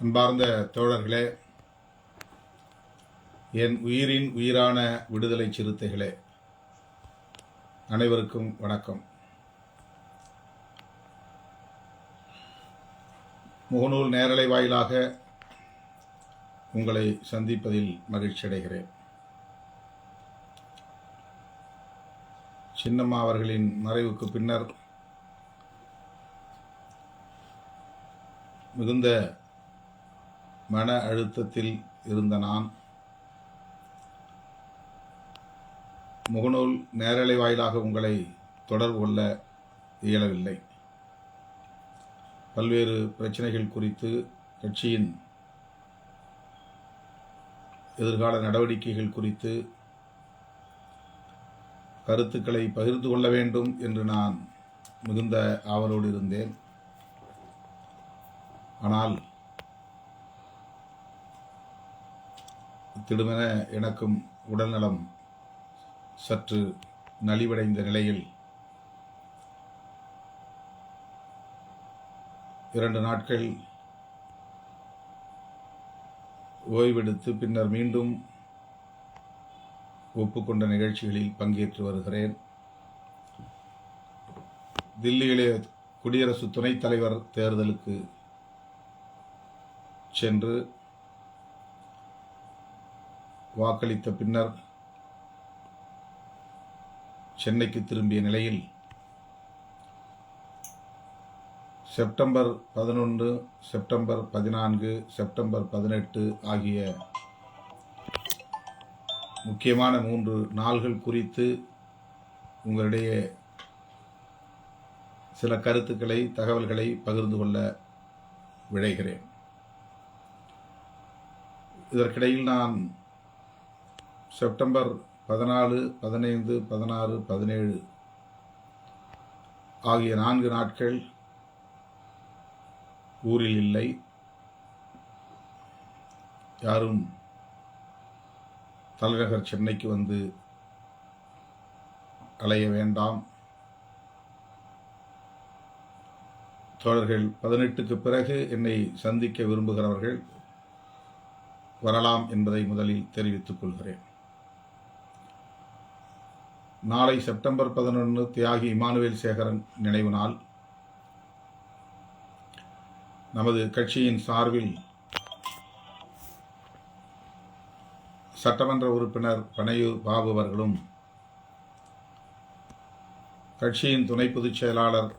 அன்பார்ந்த தோழர்களே என் உயிரின் உயிரான விடுதலை சிறுத்தைகளே அனைவருக்கும் வணக்கம். முகநூல் நேரலை வாயிலாக உங்களை சந்திப்பதில் மகிழ்ச்சி அடைகிறேன். சின்னம்மா அவர்களின் மறைவுக்கு பின்னர் மிகுந்த மன அழுத்தத்தில் இருந்த நான் முகநூல் நேரலை வாயிலாக உங்களை தொடர்பு கொள்ள இயலவில்லை. பல்வேறு பிரச்சனைகள் குறித்து கட்சியின் எதிர்கால நடவடிக்கைகள் குறித்து கருத்துக்களை பகிர்ந்து கொள்ள வேண்டும் என்று நான் மிகுந்த ஆவலோடு இருந்தேன். ஆனால் திடுமென எனக்கும் உடல்நலம் சற்று நலிவடைந்த நிலையில் இரண்டு நாட்கள் ஓய்வெடுத்து பின்னர் மீண்டும் ஒப்புக்கொண்ட நிகழ்ச்சிகளில் பங்கேற்று வருகிறேன். தில்லியிலே குடியரசு துணைத் தலைவர் தேர்தலுக்கு சென்று வாக்களித்த பின்னர் சென்னைக்கு திரும்பிய நிலையில் செப்டம்பர் பதினொன்று செப்டம்பர் பதினான்கு செப்டம்பர் பதினெட்டு ஆகிய முக்கியமான மூன்று நாள்கள் குறித்து உங்களிடையே சில கருத்துக்களை தகவல்களை பகிர்ந்து கொள்ள விழைகிறேன். இதற்கிடையில் நான் செப்டம்பர் பதினாலு பதினைந்து பதினாறு பதினேழு ஆகிய நான்கு நாட்கள் ஊரில் இல்லை. யாரும் தலைநகர் சென்னைக்கு வந்து அலைய வேண்டாம். தோழர்கள் பதினெட்டுக்கு பிறகு என்னை சந்திக்க விரும்புகிறவர்கள் வரலாம் என்பதை முதலில் தெரிவித்துக் கொள்கிறேன். நாளை செப்டம்பர் பதினொன்று தியாகி இமானுவேல் சேகரன் நினைவு நாள். நமது கட்சியின் சார்பில் சட்டமன்ற உறுப்பினர் பனையூர் பாபு அவர்களும் கட்சியின் துணை பொதுச் செயலாளர்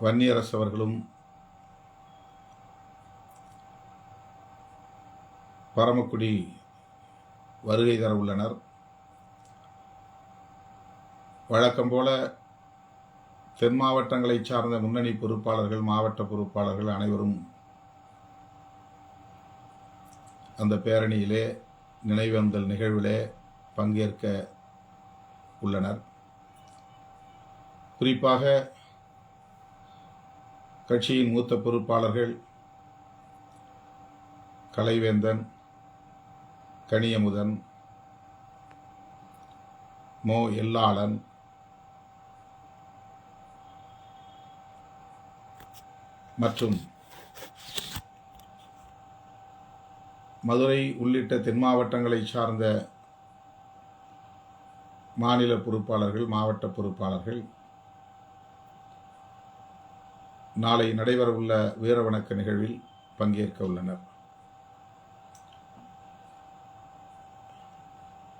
வன்னியரசு அவர்களும் பரமக்குடி வருகை தர உள்ளனர். வழக்கம் போல தென் மாவட்டங்களைச் சார்ந்த முன்னணி பொறுப்பாளர்கள் மாவட்ட பொறுப்பாளர்கள் அனைவரும் அந்த பேரணியிலே நினைவேந்தல் நிகழ்விலே பங்கேற்க உள்ளனர். குறிப்பாக கட்சியின் மூத்த பொறுப்பாளர்கள் கலைவேந்தன் கனியமுதன் மோ. எல்லாளன் மற்றும் மதுரை உள்ளிட்ட தென் மாவட்டங்களைச் சார்ந்த மாநில பொறுப்பாளர்கள் மாவட்ட பொறுப்பாளர்கள் நாளை நடைபெறவுள்ள வீரவணக்க நிகழ்வில் பங்கேற்க உள்ளனர்.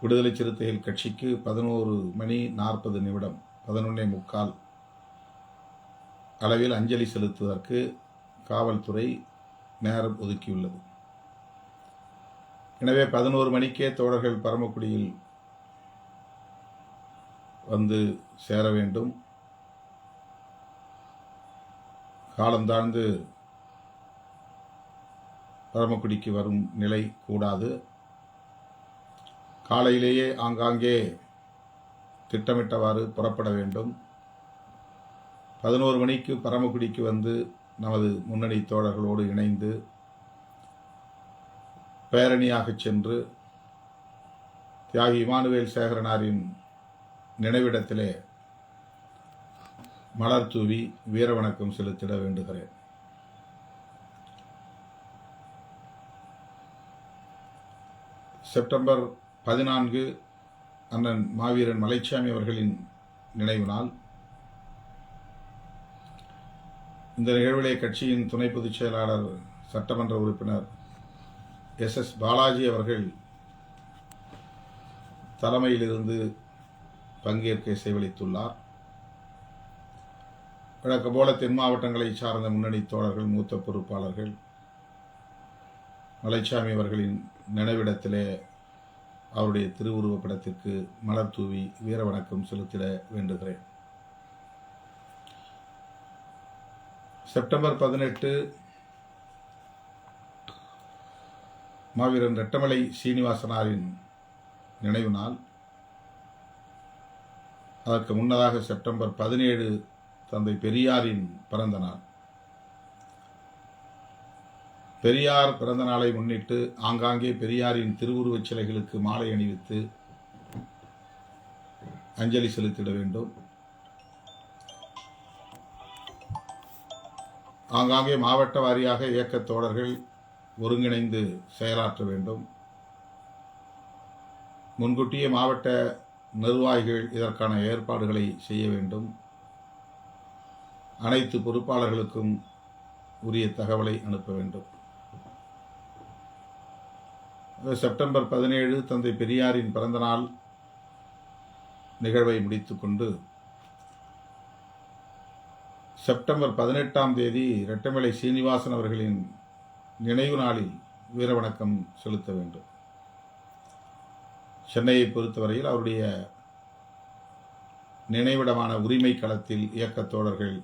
விடுதலை சிறுத்தைகள் கட்சிக்கு பதினோரு மணி நாற்பது நிமிடம் பதினொன்னே முக்கால் அளவில் அஞ்சலி செலுத்துவதற்கு காவல்துறை நேரம் ஒதுக்கியுள்ளது. எனவே பதினோரு மணிக்கே தோழர்கள் பரமக்குடியில் வந்து சேர வேண்டும். காலம் தாழ்ந்து பரமக்குடிக்கு வரும் நிலை கூடாது. காலையிலேயே ஆங்காங்கே திட்டமிட்டவாறு புறப்பட வேண்டும். பதினோரு மணிக்கு பரமக்குடிக்கு வந்து நமது முன்னணி தோழர்களோடு இணைந்து பேரணியாக சென்று தியாகி இமானுவேல் சேகரனாரின் நினைவிடத்திலே மலர் தூவி வீரவணக்கம் செலுத்திட வேண்டுகிறேன். செப்டம்பர் பதினான்கு அண்ணன் மாவீரன் மலைச்சாமி அவர்களின் நினைவு நாள். இந்த நிகழ்விலே கட்சியின் துணை பொதுச் செயலாளர் சட்டமன்ற உறுப்பினர் எஸ். எஸ். பாலாஜி அவர்கள் தலைமையிலிருந்து பங்கேற்க இசைவளித்துள்ளார் வழக்கம் போல தென் மாவட்டங்களை சார்ந்த முன்னணி தோழர்கள் மூத்த பொறுப்பாளர்கள் மலைச்சாமி அவர்களின் நினைவிடத்திலே அவருடைய திருவுருவப் படத்திற்கு மலர் தூவி வீர வணக்கம் செலுத்திட வேண்டுகிறேன். செப்டம்பர் பதினெட்டு மாவீரன் ரெட்டமலை சீனிவாசனாரின் நினைவு நாள். அதற்கு முன்னதாக செப்டம்பர் பதினேழு தந்தை பெரியாரின் பிறந்த நாள். பெரியார் பிறந்த நாளை முன்னிட்டு ஆங்காங்கே பெரியாரின் திருவுருவச் சிலைகளுக்கு மாலை அணிவித்து அஞ்சலி செலுத்திட வேண்டும். ஆங்காங்கே மாவட்ட வாரியாக இயக்கத் தோழர்கள் ஒருங்கிணைந்து செயலாற்ற வேண்டும். முன்கூட்டியே மாவட்ட நிர்வாகிகள் இதற்கான ஏற்பாடுகளை செய்ய வேண்டும். அனைத்து பொறுப்பாளர்களுக்கும் உரிய தகவலை அனுப்ப வேண்டும். செப்டம்பர் பதினேழு தந்தை பெரியாரின் பிறந்தநாள் நிகழ்வை முடித்துக்கொண்டு செப்டம்பர் பதினெட்டாம் தேதி ரெட்டமலை சீனிவாசன் அவர்களின் நினைவு நாளில் வீரவணக்கம் செலுத்த வேண்டும். சென்னையை பொறுத்தவரையில் அவருடைய நினைவிடமான உரிமை களத்தில் இயக்கத் தோழர்கள்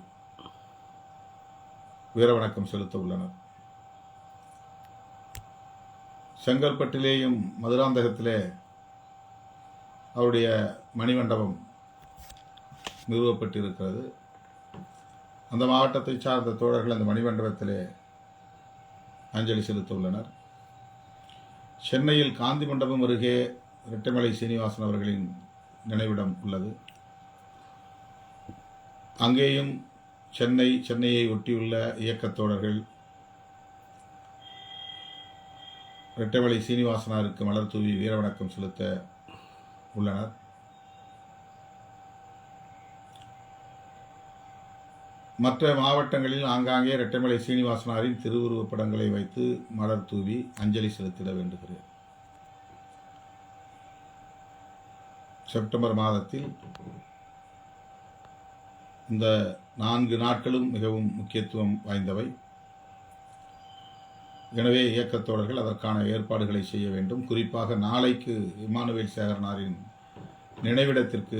வீரவணக்கம் செலுத்த உள்ளனர். செங்கல்பட்டிலேயும் மதுராந்தகத்திலே அவருடைய மணிமண்டபம் நிறுவப்பட்டிருக்கிறது. அந்த மாவட்டத்தை சார்ந்த தோழர்கள் அந்த மணிமண்டபத்திலே அஞ்சலி செலுத்த உள்ளனர் சென்னையில் காந்தி மண்டபம் அருகே ரெட்டைமலை சீனிவாசன் அவர்களின் நினைவிடம் உள்ளது. அங்கேயும் சென்னை சென்னையை ஒட்டியுள்ள இயக்கத்தோழர்கள் தோழர்கள் ரெட்டமலை சீனிவாசனாருக்கு மலர் தூவி வீரவணக்கம் செலுத்த உள்ளனர். மற்ற மாவட்டங்களில் ஆங்காங்கே இரட்டைமலை சீனிவாசனாரின் திருவுருவப் படங்களை வைத்து மலர் தூவி அஞ்சலி செலுத்திட வேண்டுகிறேன். செப்டம்பர் மாதத்தில் இந்த நான்கு நாட்களும் மிகவும் முக்கியத்துவம் வாய்ந்தவை. எனவே இயக்கத்தோழர்கள் அதற்கான ஏற்பாடுகளை செய்ய வேண்டும். குறிப்பாக நாளைக்கு இமானுவேல் சேகரனாரின் நினைவிடத்திற்கு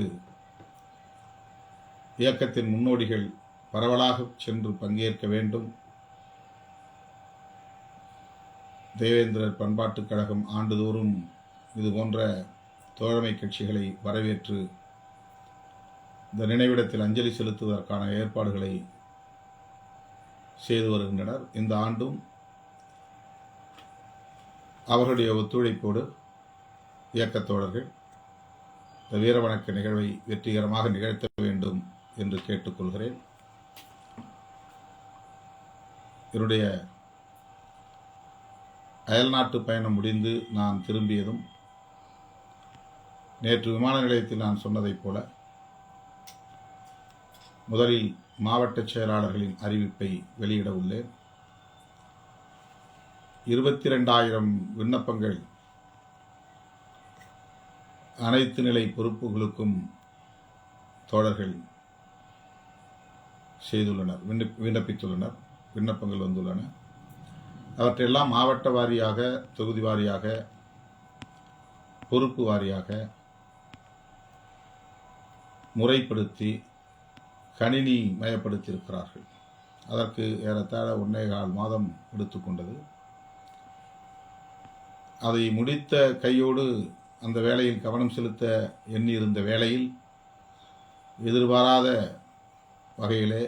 இயக்கத்தின் முன்னோடிகள் பரவலாக சென்று பங்கேற்க வேண்டும். தேவேந்திரர் பண்பாட்டுக் கழகம் ஆண்டுதோறும் இது போன்ற தோழமை கட்சிகளை வரவேற்று இந்த நினைவிடத்தில் அஞ்சலி செலுத்துவதற்கான ஏற்பாடுகளை செய்து வருகின்றனர். இந்த ஆண்டும் அவர்களுடைய ஒத்துழைப்போடு இயக்கத்தோழர்கள் இந்த வீரவணக்க நிகழ்வை வெற்றிகரமாக நிகழ்த்த வேண்டும் என்று கேட்டுக்கொள்கிறேன். என்னுடைய அயல்நாட்டு பயணம் முடிந்து நான் திரும்பியதும் நேற்று விமான நிலையத்தில் நான் சொன்னதைப் போல முதலில் மாவட்ட செயலாளர்களின் அறிவிப்பை வெளியிட உள்ளேன். இருபத்தி ரெண்டாயிரம் விண்ணப்பங்கள் அனைத்து நிலை பொறுப்புகளுக்கும் தோழர்கள் செய்துள்ளனர் விண்ணப்பித்துள்ளனர். விண்ணப்பங்கள் வந்துள்ளன. அவற்றையெல்லாம் மாவட்ட வாரியாக தொகுதி வாரியாக பொறுப்பு வாரியாக முறைப்படுத்தி கணினி மயப்படுத்தியிருக்கிறார்கள். அதற்கு ஏறத்தாழ ஒன்றே கால் மாதம் எடுத்துக்கொண்டது. அதை முடித்த கையோடு அந்த வேலையில் கவனம் செலுத்த எண்ணியிருந்த வேளையில் எதிர்பாராத வகையிலே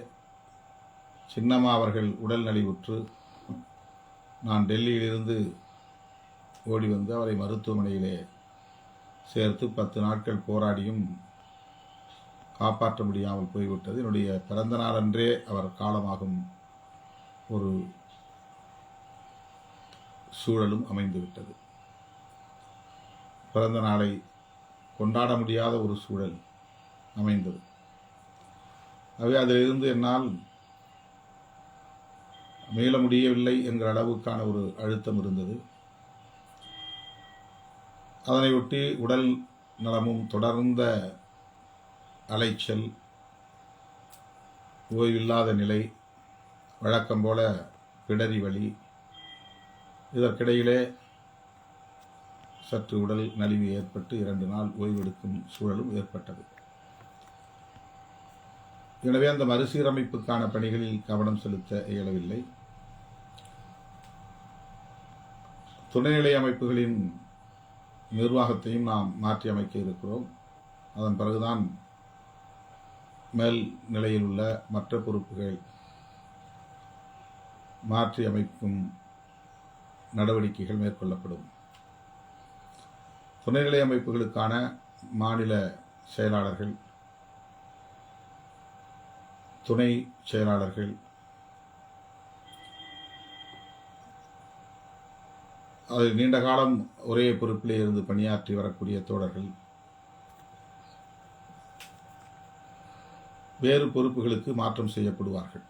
சின்னம்மா அவர்கள் உடல் நலிவுற்று நான் டெல்லியிலிருந்து ஓடி வந்து அவரை மருத்துவமனையிலே சேர்த்து பத்து நாட்கள் போராடியும் காப்பாற்ற முடியாமல் போய்விட்டது. என்னுடைய பிறந்த நாளன்றே அவர் காலமாகும் ஒரு சூழலும் அமைந்துவிட்டது. பிறந்த நாளை கொண்டாட முடியாத ஒரு சூழல் அமைந்தது. ஆகவே அதிலிருந்து என்னால் மீள முடியவில்லை என்கிற அளவுக்கான ஒரு அழுத்தம் இருந்தது. அதனை ஒட்டி உடல் நலமும் தொடர்ந்த அலைச்சல் ஓய்வில்லாத நிலை வழக்கம் போல பிடரி வலி இதற்கிடையிலே சற்று உடல் நலிவு ஏற்பட்டு இரண்டு நாள் ஓய்வெடுக்கும் சூழலும் ஏற்பட்டது. எனவே அந்த மறுசீரமைப்புக்கான பணிகளில் கவனம் செலுத்த இயலவில்லை. துணைநிலை அமைப்புகளின் நிர்வாகத்தையும் நாம் மாற்றி அமைக்க இருக்கிறோம். அதன் பிறகுதான் மேல் நிலையில் உள்ள மற்ற பொறுப்புகள் மாற்றி அமைக்கும் நடவடிக்கைகள் மேற்கொள்ளப்படும். துணைநிலை அமைப்புகளுக்கான மாநில செயலாளர்கள் துணை செயலாளர்கள் அது நீண்ட காலம் ஒரே பொறுப்பிலே இருந்து பணியாற்றி வரக்கூடிய தோழர்கள். வேறு பொறுப்புகளுக்கு மாற்றம் செய்யப்படுவார்கள்.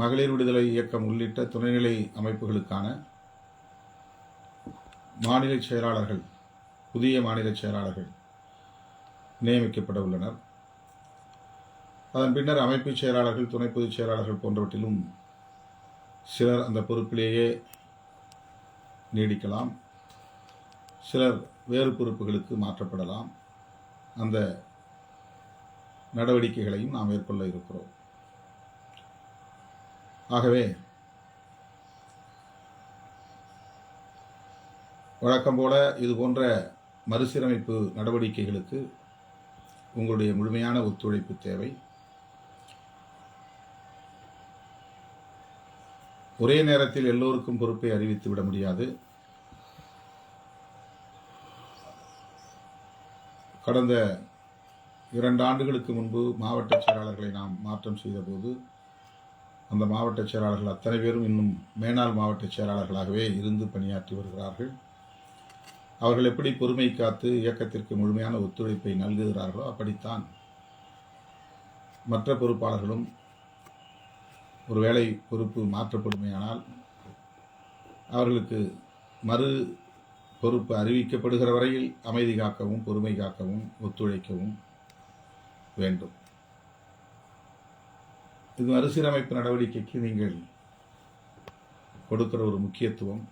மகளிர் விடுதலை இயக்கம் உள்ளிட்ட துணைநிலை அமைப்புகளுக்கான மாநில செயலாளர்கள் புதிய மாநில செயலாளர்கள் நியமிக்கப்பட உள்ளனர். அதன் பின்னர் அமைப்பு செயலாளர்கள் துணை பொதுச் செயலாளர்கள் போன்றவற்றிலும் சிலர் அந்த பொறுப்பிலேயே நீடிக்கலாம். சிலர் வேறு பொறுப்புகளுக்கு மாற்றப்படலாம். அந்த நடவடிக்கைகளையும் நாம் மேற்கொள்ள இருக்கிறோம். ஆகவே வழக்கம் போல இது போன்ற மறுசீரமைப்பு நடவடிக்கைகளுக்கு உங்களுடைய முழுமையான ஒத்துழைப்பு தேவை. ஒரே நேரத்தில் எல்லோருக்கும் பொறுப்பை அறிவித்து விட முடியாது. கடந்த இரண்டு ஆண்டுகளுக்கு முன்பு மாவட்ட செயலாளர்களை நாம் மாற்றம் செய்தபோது அந்த மாவட்ட செயலாளர்கள் அத்தனை பேரும் இன்னும் மேனாள் மாவட்ட செயலாளர்களாகவே இருந்து பணியாற்றி வருகிறார்கள். அவர்கள் எப்படி பொறுமை காத்து இயக்கத்திற்கு முழுமையான ஒத்துழைப்பை நல்குகிறார்களோ அப்படித்தான் மற்ற பொறுப்பாளர்களும் ஒருவேளை பொறுப்பு மாற்றப்படுமையானால் அவர்களுக்கு மறு பொறுப்பு அறிவிக்கப்படுகிற வரையில் அமைதி காக்கவும் பொறுமை காக்கவும் ஒத்துழைக்கவும் வேண்டும். இது மறுசீரமைப்பு நடவடிக்கைக்கு நீங்கள் கொடுக்கிற ஒரு முக்கியத்துவம்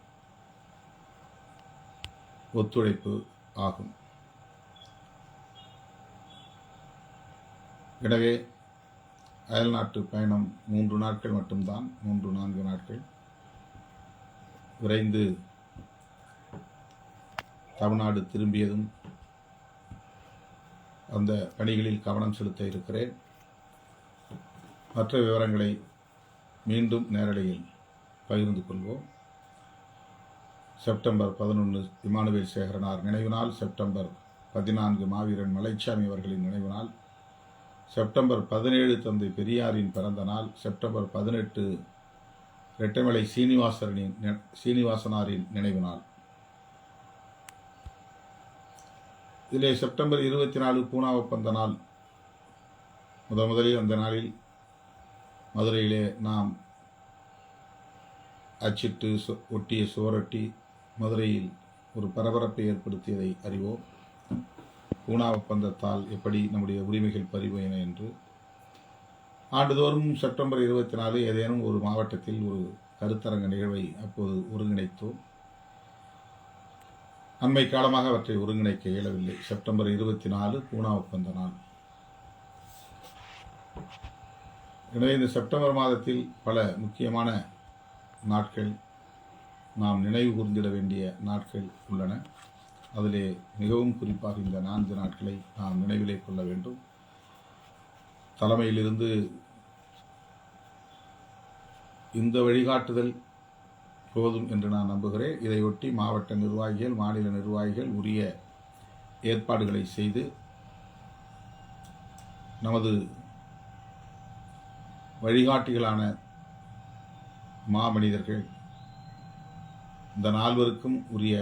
ஒத்துழைப்பு ஆகும். எனவே அயல்நாட்டு பயணம் மூன்று நாட்கள் மட்டும்தான் மூன்று நான்கு நாட்கள். விரைந்து தமிழ்நாடு திரும்பியதும் அந்த பணிகளில் கவனம் செலுத்த இருக்கிறேன். மற்ற விவரங்களை மீண்டும் நேரலையில் பகிர்ந்து கொள்வோம். செப்டம்பர் பதினொன்று இமானுவேல் சேகரனார் நினைவு நாள் செப்டம்பர் பதினான்கு மாவீரன் மலைச்சாமி அவர்களின் நினைவு நாள். செப்டம்பர் பதினேழு தந்தை பெரியாரின் பிறந்த நாள் செப்டம்பர் பதினெட்டு ரெட்டமலை சீனிவாசனின் சீனிவாசனாரின் நினைவு நாள். இதிலே செப்டம்பர் இருபத்தி நாலு பூனா ஒப்பந்த நாள். முத முதலில் அந்த நாளில் மதுரையிலே நாம் அச்சிட்டு சு- ஒட்டிய சுவரொட்டி மதுரையில் ஒரு பரபரப்பை ஏற்படுத்தியதை அறிவோம். பூனா ஒப்பந்தத்தால் எப்படி நம்முடைய உரிமைகள் பறிபோயின என்று. ஆண்டுதோறும் செப்டம்பர் இருபத்தி நாலு ஏதேனும் ஒரு மாவட்டத்தில் ஒரு கருத்தரங்க நிகழ்வை அப்போது ஒருங்கிணைத்தோம். அண்மை காலமாக அவற்றை ஒருங்கிணைக்க இயலவில்லை. செப்டம்பர் இருபத்தி நாலு பூனா ஒப்பந்த நாள். எனவே இந்த செப்டம்பர் மாதத்தில் பல முக்கியமான நாட்கள் நாம் நினைவு கூர்ந்திட வேண்டிய நாட்கள் உள்ளன. அதிலே மிகவும் குறிப்பாக இந்த நான்கு நாட்களை நாம் நினைவிலே கொள்ள வேண்டும். தலைமையிலிருந்து இந்த வழிகாட்டுதல் போதும் என்று நான் நம்புகிறேன். இதையொட்டி மாவட்ட நிர்வாகிகள் மாநில நிர்வாகிகள் உரிய ஏற்பாடுகளை செய்து நமது வழிகாட்டிகளான மாமனிதர்கள் இந்த நால்வருக்கும் உரிய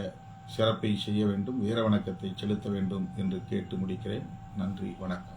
சிறப்பை செய்ய வேண்டும் வீர வணக்கத்தை செலுத்த வேண்டும் என்று கேட்டு முடிக்கிறேன். நன்றி வணக்கம்.